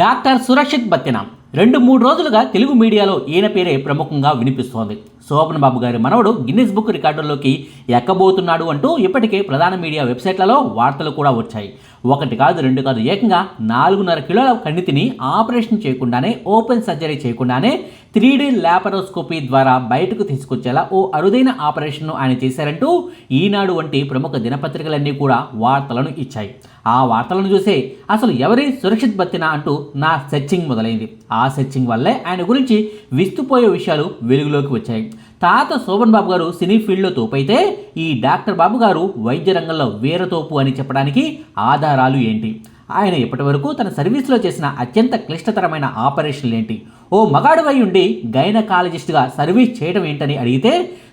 Doctor Surakshit బత్తినాం. రెండు మూడు రోజులుగా తెలుగు మీడియాలో ఈయన పేరే ప్రముఖంగా వినిపిస్తోంది. శోభన్ బాబు గారి మనవడు గిన్నిస్ బుక్ రికార్డుల్లోకి ఎక్కబోతున్నాడు అంటూ ఇప్పటికే ప్రధాన మీడియా వెబ్సైట్లలో వార్తలు కూడా వచ్చాయి. ఒకటి కాదు రెండు కాదు ఏకంగా నాలుగున్నర కిలోల కణితిని ఆపరేషన్ చేయకుండానే ఓపెన్ సర్జరీ చేయకుండానే త్రీ డీ ల్యాపరోస్కోపీ ద్వారా బయటకు తీసుకొచ్చేలా ఓ అరుదైన ఆపరేషన్ను ఆయన చేశారంటూ ఈనాడు వంటి ప్రముఖ దినపత్రికలన్నీ కూడా వార్తలను ఇచ్చాయి. ఆ వార్తలను చూసే అసలు ఎవరి సురక్షిత్ బత్తిన అంటూ నా సెర్చింగ్ మొదలైంది. ఆ సెర్చింగ్ వల్లే ఆయన గురించి విస్తుపోయే విషయాలు వెలుగులోకి వచ్చాయి. తాత శోభన్ బాబు గారు సినీ ఫీల్డ్లో తోపైతే ఈ డాక్టర్ బాబు గారు వైద్య రంగంలో వీరతోపు అని చెప్పడానికి ఆధారాలు ఏంటి? ఆయన ఇప్పటివరకు తన సర్వీస్లో చేసిన అత్యంత క్లిష్టతరమైన ఆపరేషన్లు ఏంటి? ఓ మగాడువై ఉండి గైనకాలజిస్ట్గా సర్వీస్ చేయడం ఏంటని అడిగితే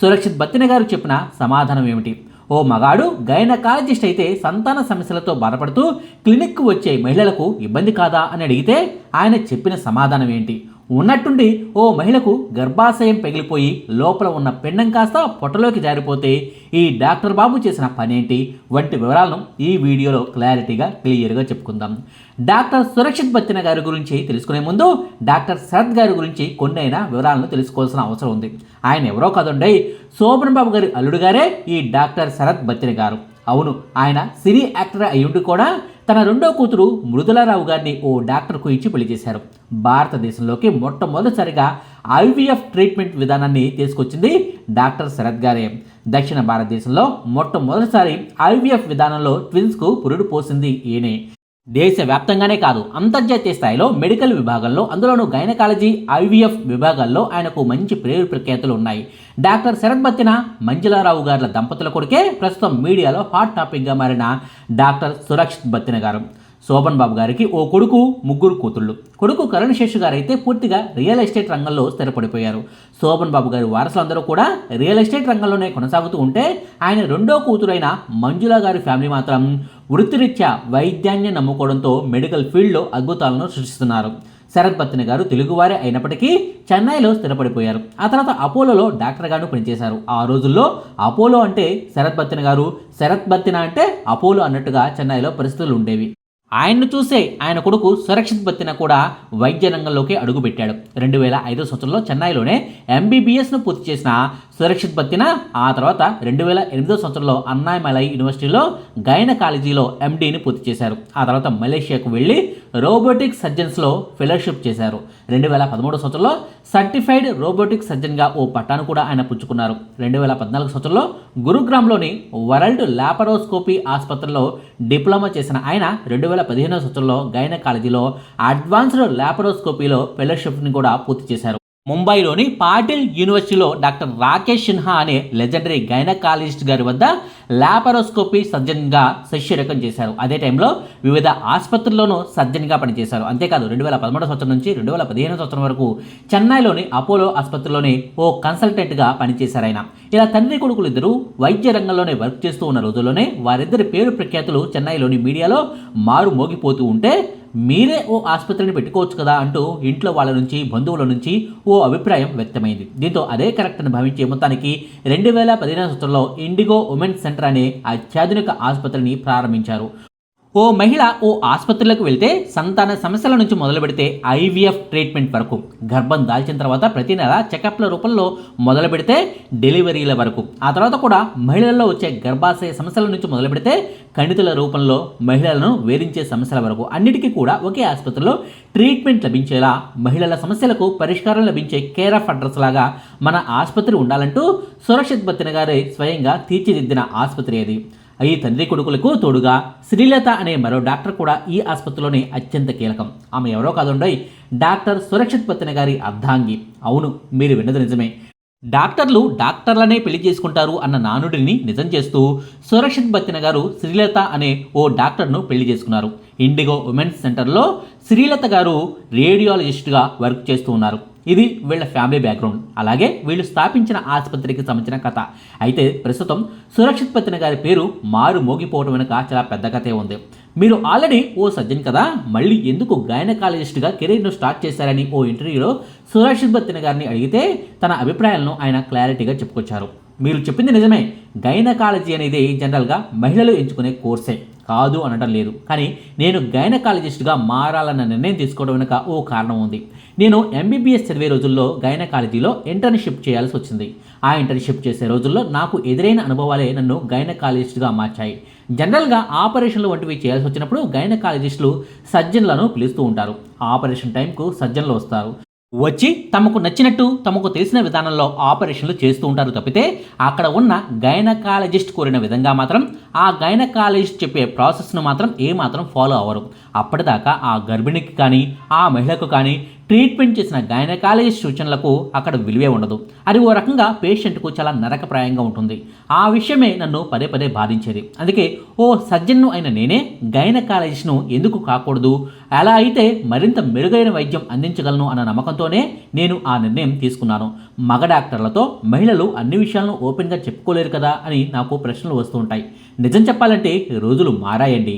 సురక్షిత్ బత్తిన గారు చెప్పిన సమాధానం ఏమిటి? ఓ మగాడు గైనకాలజిస్ట్ అయితే సంతాన సమస్యలతో బాధపడుతూ క్లినిక్కు వచ్చే మహిళలకు ఇబ్బంది కాదా అని అడిగితే ఆయన చెప్పిన సమాధానం ఏంటి? ఉన్నట్టుండి ఓ మహిళకు గర్భాశయం పగిలిపోయి లోపల ఉన్న పిండం కాస్త పొట్టలోకి జారిపోతే ఈ డాక్టర్ బాబు చేసిన పనేంటి? వంటి వివరాలను ఈ వీడియోలో క్లారిటీగా క్లియర్గా చెప్పుకుందాం. డాక్టర్ సురక్షిత్ బత్తిన గారి గురించి తెలుసుకునే ముందు డాక్టర్ శరత్ గారి గురించి కొన్నైనా వివరాలను తెలుసుకోవాల్సిన అవసరం ఉంది. ఆయన ఎవరో కదండీ శోభన్ బాబు గారి అల్లుడు గారే ఈ డాక్టర్ శరత్ బత్తిన గారు. అవును ఆయన సినీ యాక్టర్ అయ్యుండి కూడా తన రెండో కూతురు మృదులారావు గారిని ఓ డాక్టర్కు ఇచ్చి పెళ్ళి చేశారు. భారతదేశంలోకి మొట్టమొదటిసారిగా ఐవీఎఫ్ ట్రీట్మెంట్ విధానాన్ని తీసుకొచ్చింది డాక్టర్ శరత్ గారే. దక్షిణ భారతదేశంలో మొట్టమొదటిసారి ఐవీఎఫ్ విధానంలో ట్విన్స్కు పురుడు పోసింది ఈయనే. దేశవ్యాప్తంగానే కాదు అంతర్జాతీయ స్థాయిలో మెడికల్ విభాగంలో అందులోనూ గైనకాలజీ ఐవీఎఫ్ విభాగాల్లో ఆయనకు మంచి పేరు ప్రఖ్యాతులు ఉన్నాయి. డాక్టర్ శరత్ బత్తిన మంజులారావు గారి దంపతుల కొడుకే ప్రస్తుతం మీడియాలో హాట్ టాపిక్గా మారిన డాక్టర్ సురక్షిత్ బత్తిన గారు. శోభన్ బాబు గారికి ఓ కొడుకు ముగ్గురు కూతుళ్ళు. కొడుకు కరుణ్ శేషు గారు అయితే పూర్తిగా రియల్ ఎస్టేట్ రంగంలో స్థిరపడిపోయారు. శోభన్ బాబు గారి వారసులందరూ కూడా రియల్ ఎస్టేట్ రంగంలోనే కొనసాగుతూ ఉంటే ఆయన రెండో కూతురైన మంజుల గారి ఫ్యామిలీ మాత్రం వృత్తిరీత్యా వైద్యాన్ని నమ్ముకోవడంతో మెడికల్ ఫీల్డ్లో అద్భుతాలను సృష్టిస్తున్నారు. శరత్ బత్తిన గారు తెలుగువారే అయినప్పటికీ చెన్నైలో స్థిరపడిపోయారు. ఆ తర్వాత అపోలోలో డాక్టర్గాను పనిచేశారు. ఆ రోజుల్లో అపోలో అంటే శరత్ బత్తిన గారు శరత్ బత్తిన అంటే అపోలో అన్నట్టుగా చెన్నైలో పరిస్థితులు ఉండేవి. ఆయన్ను చూసే ఆయన కొడుకు సురక్షిత్ బత్తిన కూడా వైద్య రంగంలోకి అడుగుపెట్టాడు. రెండు వేల ఐదో సంవత్సరంలో చెన్నైలోనే ఎంబీబీఎస్ను పూర్తి చేసిన సురక్షిత్ బత్తిన ఆ తర్వాత రెండు వేల ఎనిమిదో సంవత్సరంలో అన్నామలై యూనివర్సిటీలో గైన కాలేజీలో ఎండీని పూర్తి చేశారు. ఆ తర్వాత మలేషియాకు వెళ్ళి రోబోటిక్ సర్జన్స్లో ఫెలోషిప్ చేశారు. రెండు వేల పదమూడు సంవత్సరంలో సర్టిఫైడ్ రోబోటిక్ సర్జన్గా ఓ పట్టాను కూడా ఆయన పుచ్చుకున్నారు. రెండు వేల పద్నాలుగు సంవత్సరంలో గురుగ్రామ్లోని వరల్డ్ లాపరోస్కోపీ ఆసుపత్రిలో డిప్లొమా చేసిన ఆయన రెండు వేల పదిహేనో సంవత్సరంలో గైన కాలేజీలో అడ్వాన్స్డ్ లాపరోస్కోపీలో ఫెలోషిప్ని కూడా పూర్తి చేశారు. ముంబైలోని పాటిల్ యూనివర్సిటీలో డాక్టర్ రాకేష్ సిన్హా అనే లెజెండరీ గైనకాలజిస్ట్ గారి వద్ద లాపరోస్కోపీ సర్జన్గా శిష్యరకం చేశారు. అదే టైంలో వివిధ ఆసుపత్రుల్లోనూ సర్జన్గా పనిచేశారు. అంతేకాదు రెండు వేల పదమూడవ సంవత్సరం నుంచి రెండు వేల పదిహేను సంవత్సరం వరకు చెన్నైలోని అపోలో ఆసుపత్రిలోని ఓ కన్సల్టెంట్గా పనిచేశారు ఆయన. ఇలా తండ్రి కొడుకులు ఇద్దరు వైద్య రంగంలోనే వర్క్ చేస్తూ ఉన్న రోజుల్లోనే వారిద్దరి పేరు ప్రఖ్యాతులు చెన్నైలోని మీడియాలో మారు మోగిపోతూ ఉంటే మీరే ఓ ఆసుపత్రిని పెట్టుకోవచ్చు కదా అంటూ ఇంట్లో వాళ్ళ నుంచి బంధువుల నుంచి ఓ అభిప్రాయం వ్యక్తమైంది. దీంతో అదే కరెక్ట్ అని భావించే మొత్తానికి రెండు వేల పదిహేను సంవత్సరంలో ఇండిగో ఉమెన్స్ సెంటర్ అనే అత్యాధునిక ఆసుపత్రిని ప్రారంభించారు. ఓ మహిళ ఓ ఆసుపత్రిలోకి వెళ్తే సంతాన సమస్యల నుంచి మొదలు పెడితే ఐవీఎఫ్ ట్రీట్మెంట్ వరకు. గర్భం దాల్చిన తర్వాత ప్రతి నెల చెకప్ల రూపంలో మొదలు పెడితే డెలివరీల వరకు. ఆ తర్వాత కూడా మహిళల్లో వచ్చే గర్భాశయ సమస్యల నుంచి మొదలు పెడితే కణితుల రూపంలో మహిళలను వేధించే సమస్యల వరకు. అన్నిటికీ కూడా ఒకే ఆసుపత్రిలో ట్రీట్మెంట్ లభించేలా మహిళల సమస్యలకు పరిష్కారం లభించే కేర్ ఆఫ్ అడ్రస్ లాగా మన ఆసుపత్రి ఉండాలంటూ సురక్షిత్ బత్తిన గారి స్వయంగా తీర్చిదిద్దిన ఆసుపత్రి అది. ఈ తండ్రి కొడుకులకు తోడుగా శ్రీలత అనే మరో డాక్టర్ కూడా ఈ ఆసుపత్రిలోనే అత్యంత కీలకం. ఆమె ఎవరో కాదుండోయ్ డాక్టర్ సురక్షిత్ పత్తిన గారి అర్ధాంగి. అవును మీరు విన్నది నిజమే. డాక్టర్లు డాక్టర్లనే పెళ్ళి చేసుకుంటారు అన్న నానుడిని నిజం చేస్తూ సురక్షిత్ బత్తిన గారు శ్రీలత అనే ఓ డాక్టర్ను పెళ్ళి చేసుకున్నారు. ఇండిగో ఉమెన్స్ సెంటర్లో శ్రీలత గారు రేడియాలజిస్ట్గా వర్క్ చేస్తూ ఉన్నారు. ఇది వీళ్ళ ఫ్యామిలీ బ్యాక్గ్రౌండ్. అలాగే వీళ్ళు స్థాపించిన ఆసుపత్రికి సంబంధించిన కథ. అయితే ప్రస్తుతం సురక్షిత్ పత్తిన గారి పేరు మారు మోగిపోవడం వెనుక చాలా పెద్ద కథే ఉంది. మీరు ఆల్రెడీ ఓ సజ్జన్ కదా మళ్ళీ ఎందుకు గైనకాలజిస్ట్గా కెరీర్ను స్టార్ట్ చేశారని ఓ ఇంటర్వ్యూలో సురక్షిత్ బత్తిన గారిని అడిగితే తన అభిప్రాయాలను ఆయన క్లారిటీగా చెప్పుకొచ్చారు. మీరు చెప్పింది నిజమే. గైనకాలజీ అనేది జనరల్గా మహిళలు ఎంచుకునే కోర్సే. కాదు అనడం లేదు. కానీ నేను గైనకాలజిస్ట్గా మారాలన్న నిర్ణయం తీసుకోవడం వెనుక ఓ కారణం ఉంది. నేను ఎంబీబీఎస్ చదివే రోజుల్లో గైనకాలజీలో ఇంటర్న్షిప్ చేయాల్సి వచ్చింది. ఆ ఇంటర్న్షిప్ చేసే రోజుల్లో నాకు ఎదురైన అనుభవాలే నన్ను గైనకాలజిస్ట్గా మార్చాయి. జనరల్గా ఆపరేషన్లు వంటివి చేయాల్సి వచ్చినప్పుడు గైనకాలజిస్టులు సర్జన్లను పిలుస్తూ ఉంటారు. ఆపరేషన్ టైంకు సర్జన్లు వస్తారు. వచ్చి తమకు నచ్చినట్టు తమకు తెలిసిన విధానంలో ఆపరేషన్లు చేస్తూ ఉంటారు తప్పితే అక్కడ ఉన్న గైనకాలజిస్ట్ కోరిన విధంగా మాత్రం ఆ గైనకాలజిస్ట్ చెప్పే ప్రాసెస్ను మాత్రం ఏమాత్రం ఫాలో అవ్వరు. అప్పటిదాకా ఆ గర్భిణికి కానీ ఆ మహిళకు కానీ ట్రీట్మెంట్ చేసిన గైనకాలజిస్ట్ సూచనలకు అక్కడ విలువే ఉండదు. అది ఓ రకంగా పేషెంట్కు చాలా నరకప్రాయంగా ఉంటుంది. ఆ విషయమే నన్ను పదే పదే బాధించేది. అందుకే ఓ సర్జన్ను అయిన నేనే గైనకాలజిస్ట్ను ఎందుకు కాకూడదు? అలా అయితే మరింత మెరుగైన వైద్యం అందించగలను అన్న నమ్మకంతోనే నేను ఆ నిర్ణయం తీసుకున్నాను. మగ డాక్టర్లతో మహిళలు అన్ని విషయాలను ఓపెన్గా చెప్పుకోలేరు కదా అని నాకు ప్రశ్నలు వస్తూ ఉంటాయి. నిజం చెప్పాలంటే రోజులు మారాయండి.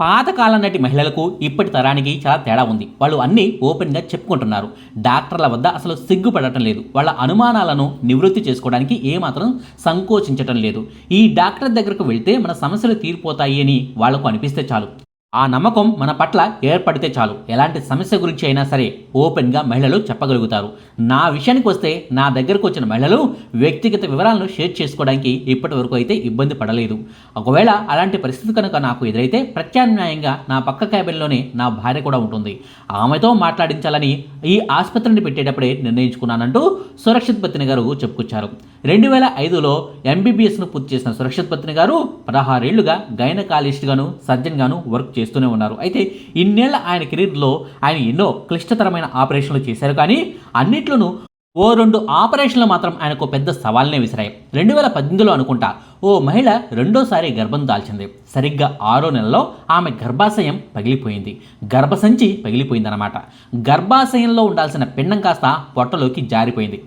పాతకాలం నాటి మహిళలకు ఇప్పటి తరానికి చాలా తేడా ఉంది. వాళ్ళు అన్నీ ఓపెన్గా చెప్పుకుంటున్నారు. డాక్టర్ల వద్ద అసలు సిగ్గుపడటం లేదు. వాళ్ళ అనుమానాలను నివృత్తి చేసుకోవడానికి ఏమాత్రం సంకోచించటం లేదు. ఈ డాక్టర్ దగ్గరకు వెళ్తే మన సమస్యలు తీరిపోతాయి అని వాళ్ళకు అనిపిస్తే చాలు. ఆ నమ్మకం మన పట్ల ఏర్పడితే చాలు. ఎలాంటి సమస్య గురించి అయినా సరే ఓపెన్గా మహిళలు చెప్పగలుగుతారు. నా విషయానికి వస్తే నా దగ్గరకు వచ్చిన మహిళలు వ్యక్తిగత వివరాలను షేర్ చేసుకోవడానికి ఇప్పటి వరకు అయితే ఇబ్బంది పడలేదు. ఒకవేళ అలాంటి పరిస్థితి కనుక నాకు ఎదురైతే ప్రత్యామ్నాయంగా నా పక్క క్యాబిన్లోనే నా భార్య కూడా ఉంటుంది. ఆమెతో మాట్లాడించాలని ఈ ఆసుపత్రిని పెట్టేటప్పుడే నిర్ణయించుకున్నానంటూ సురక్షిత్ పత్ని గారు చెప్పుకొచ్చారు. రెండు వేల ఐదులో ఎంబీబీఎస్ను పూర్తి చేసిన సురక్షిత్ పత్ని గారు పదహారేళ్ళుగా గైనకాలజిస్ట్గాను సర్జన్గాను వర్క్ చేస్తూనే ఉన్నారు. అయితే ఇన్నేళ్ళ ఆయన కెరీర్లో ఆయన ఎన్నో క్లిష్టతరమైన ఆపరేషన్లు చేశారు కానీ అన్నిట్లోనూ ఓ రెండు ఆపరేషన్లు మాత్రం ఆయనకు పెద్ద సవాల్నే విసిరాయి. రెండు వేల పద్దెనిమిదిలో అనుకుంటా ఓ మహిళ రెండోసారి గర్భం దాల్చింది. సరిగ్గా ఆరో నెలలో ఆమె గర్భాశయం పగిలిపోయింది. గర్భసంచి పగిలిపోయిందన్నమాట. గర్భాశయంలో ఉండాల్సిన పిండం కాస్త పొట్టలోకి జారిపోయింది.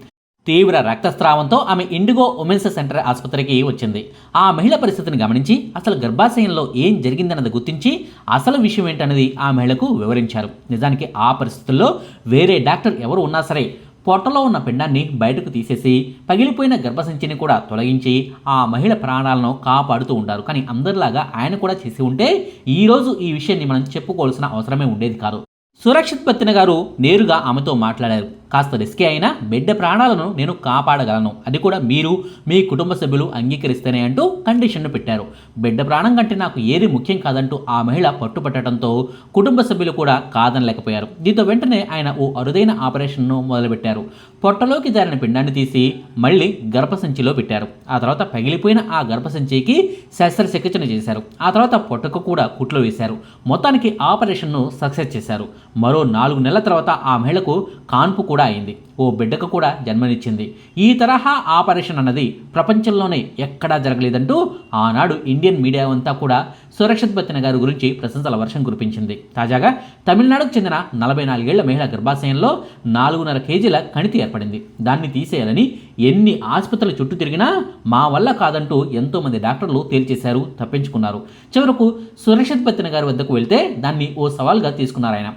తీవ్ర రక్తస్రావంతో ఆమె ఇండిగో ఉమెన్స్ సెంటర్ ఆసుపత్రికి వచ్చింది. ఆ మహిళ పరిస్థితిని గమనించి అసలు గర్భాశయంలో ఏం జరిగిందన్నది గుర్తించి అసలు విషయం ఏంటన్నది ఆ మహిళకు వివరించారు. నిజానికి ఆ పరిస్థితుల్లో వేరే డాక్టర్ ఎవరు ఉన్నా సరే పొట్టలో ఉన్న పిండాన్ని బయటకు తీసేసి పగిలిపోయిన గర్భసంచిని కూడా తొలగించి ఆ మహిళ ప్రాణాలను కాపాడుతూ ఉంటారు. కానీ అందరిలాగా ఆయన కూడా చేసి ఉంటే ఈరోజు ఈ విషయాన్ని మనం చెప్పుకోవాల్సిన అవసరమే ఉండేది కాదు. సురక్షిత్ పత్తిన గారు నేరుగా ఆమెతో మాట్లాడారు. కాస్త రిస్కీ అయినా బిడ్డ ప్రాణాలను నేను కాపాడగలను. అది కూడా మీరు మీ కుటుంబ సభ్యులు అంగీకరిస్తేనే అంటూ కండిషన్ను పెట్టారు. బిడ్డ ప్రాణం కంటే నాకు ఏది ముఖ్యం కాదంటూ ఆ మహిళ పట్టుపట్టడంతో కుటుంబ సభ్యులు కూడా కాదనలేకపోయారు. దీంతో వెంటనే ఆయన ఓ అరుదైన ఆపరేషన్ను మొదలుపెట్టారు. పొట్టలోకి జారిన పిండాన్ని తీసి మళ్ళీ గర్భసంచిలో పెట్టారు. ఆ తర్వాత పగిలిపోయిన ఆ గర్భసంచికి శస్త్రచికిత్సను చేశారు. ఆ తర్వాత పొట్టకు కూడా కుట్లు వేశారు. మొత్తానికి ఆపరేషన్ను సక్సెస్ చేశారు. మరో నాలుగు నెలల తర్వాత ఆ మహిళకు కాన్పు కూడా అయింది. ఓ బిడ్డకు కూడా జన్మనిచ్చింది. ఈ తరహా ఆపరేషన్ అన్నది ప్రపంచంలోనే ఎక్కడా జరగలేదంటూ ఆనాడు ఇండియన్ మీడియా అంతా కూడా సురక్షిత్ బత్తిన గారి గురించి ప్రశంసల వర్షం కురిపించింది. తాజాగా తమిళనాడుకు చెందిన నలభై నాలుగేళ్ళ మహిళ గర్భాశయంలో నాలుగున్నర కేజీల కణితి ఏర్పడింది. దాన్ని తీసేయాలని ఎన్ని ఆసుపత్రుల చుట్టూ తిరిగినా మా వల్ల కాదంటూ ఎంతోమంది డాక్టర్లు తేల్చేశారు తప్పించుకున్నారు. చివరకు సురక్షిత్ బత్తిన గారి వద్దకు వెళ్తే దాన్ని ఓ సవాల్గా తీసుకున్నారు ఆయన.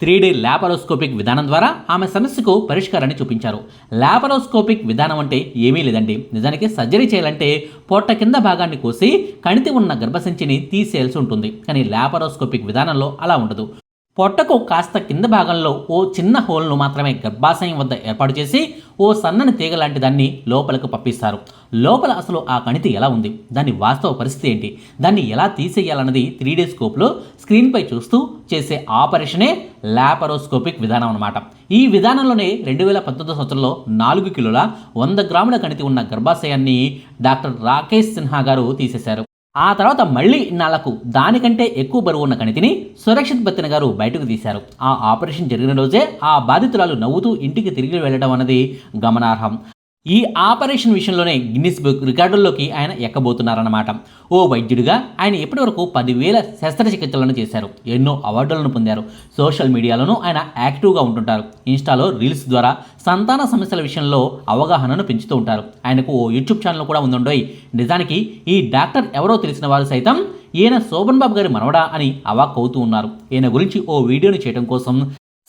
త్రీ డీ ల్యాపరోస్కోపిక్ విధానం ద్వారా ఆమె సమస్యకు పరిష్కారాన్ని చూపించారు. ల్యాపరోస్కోపిక్ విధానం అంటే ఏమీ లేదండి. నిజానికి సర్జరీ చేయాలంటే పొట్ట కింద భాగాన్ని కోసి కణితి ఉన్న గర్భసంచిని తీసేయాల్సి ఉంటుంది. కానీ ల్యాపరోస్కోపిక్ విధానంలో అలా ఉండదు. పొట్టకు కాస్త కింద భాగంలో ఓ చిన్న హోల్ను మాత్రమే గర్భాశయం వద్ద ఏర్పాటు చేసి ఓ సన్నని తీగ లాంటి దాన్ని లోపలకు పంపిస్తారు. లోపల అసలు ఆ కణితి ఎలా ఉంది? దాని వాస్తవ పరిస్థితి ఏంటి? దాన్ని ఎలా తీసేయాలన్నది త్రీ డీ స్కోప్లో స్క్రీన్పై చూస్తూ చేసే ఆపరేషనే ల్యాపరోస్కోపిక్ విధానం అన్నమాట. ఈ విధానంలోనే రెండు వేల పంతొమ్మిది సంవత్సరంలో నాలుగు కిలోల వంద గ్రాముల కణితి ఉన్న గర్భాశయాన్ని డాక్టర్ రాకేష్ సిన్హా గారు తీసేశారు. ఆ తర్వాత మళ్ళీ ఇన్నాళ్ళకు దానికంటే ఎక్కువ బరువు ఉన్న కణితిని సురక్షిత్ బత్తిన గారు బయటకు తీశారు. ఆ ఆపరేషన్ జరిగిన రోజే ఆ బాధితురాలు నవ్వుతూ ఇంటికి తిరిగి వెళ్ళడం అన్నది గమనార్హం. ఈ ఆపరేషన్ విషయంలోనే గిన్నిస్ బుక్ రికార్డుల్లోకి ఆయన ఎక్కబోతున్నారన్నమాట. ఓ వైద్యుడిగా ఆయన ఇప్పటివరకు పదివేల శస్త్రచికిత్సలను చేశారు. ఎన్నో అవార్డులను పొందారు. సోషల్ మీడియాలోనూ ఆయన యాక్టివ్గా ఉంటుంటారు. ఇన్స్టాలో రీల్స్ ద్వారా సంతాన సమస్యల విషయంలో అవగాహనను పెంచుతూ ఉంటారు. ఆయనకు ఓ యూట్యూబ్ ఛానల్ కూడా ఉందండోయ్. నిజానికి ఈ డాక్టర్ ఎవరో తెలిసిన వారు సైతం ఈయన శోభన్ బాబు గారి మనవడా అని అవాక్ అవుతూ ఉన్నారు. ఈయన గురించి ఓ వీడియోని చేయడం కోసం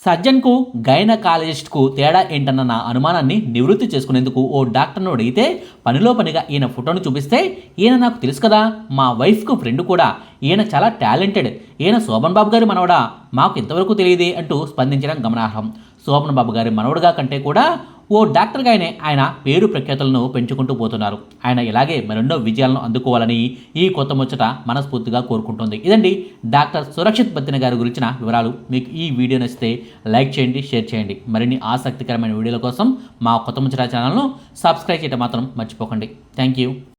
సజ్జన్కు గైనకాలజిస్ట్కు తేడా ఏంటన్న నా అనుమానాన్ని నివృత్తి చేసుకునేందుకు ఓ డాక్టర్ను అడిగితే పనిలో పనిగా ఈయన ఫోటోను చూపిస్తే ఈయన నాకు తెలుసు కదా మా వైఫ్కు ఫ్రెండ్ కూడా ఈయన చాలా టాలెంటెడ్ ఈయన శోభన్ బాబు గారి మనవడా మాకు ఇంతవరకు తెలియదే అంటూ స్పందించడం గమనార్హం. శోభన్ బాబు గారి మనవడుగా కంటే కూడా ఓ డాక్టర్గానే ఆయన పేరు ప్రఖ్యాతలను పెంచుకుంటూ పోతున్నారు. ఆయన ఇలాగే మరెన్నో విజయాలను అందుకోవాలని ఈ కొత్త ముచ్చట మనస్ఫూర్తిగా కోరుకుంటుంది. ఇదండి డాక్టర్ సురక్షిత్ బత్తిన గారి గురించిన వివరాలు. మీకు ఈ వీడియో నచ్చితే లైక్ చేయండి షేర్ చేయండి. మరిన్ని ఆసక్తికరమైన వీడియోల కోసం మా కొత్త ముచ్చట ఛానల్ను సబ్స్క్రైబ్ చేయడం మాత్రం మర్చిపోకండి. Thank you.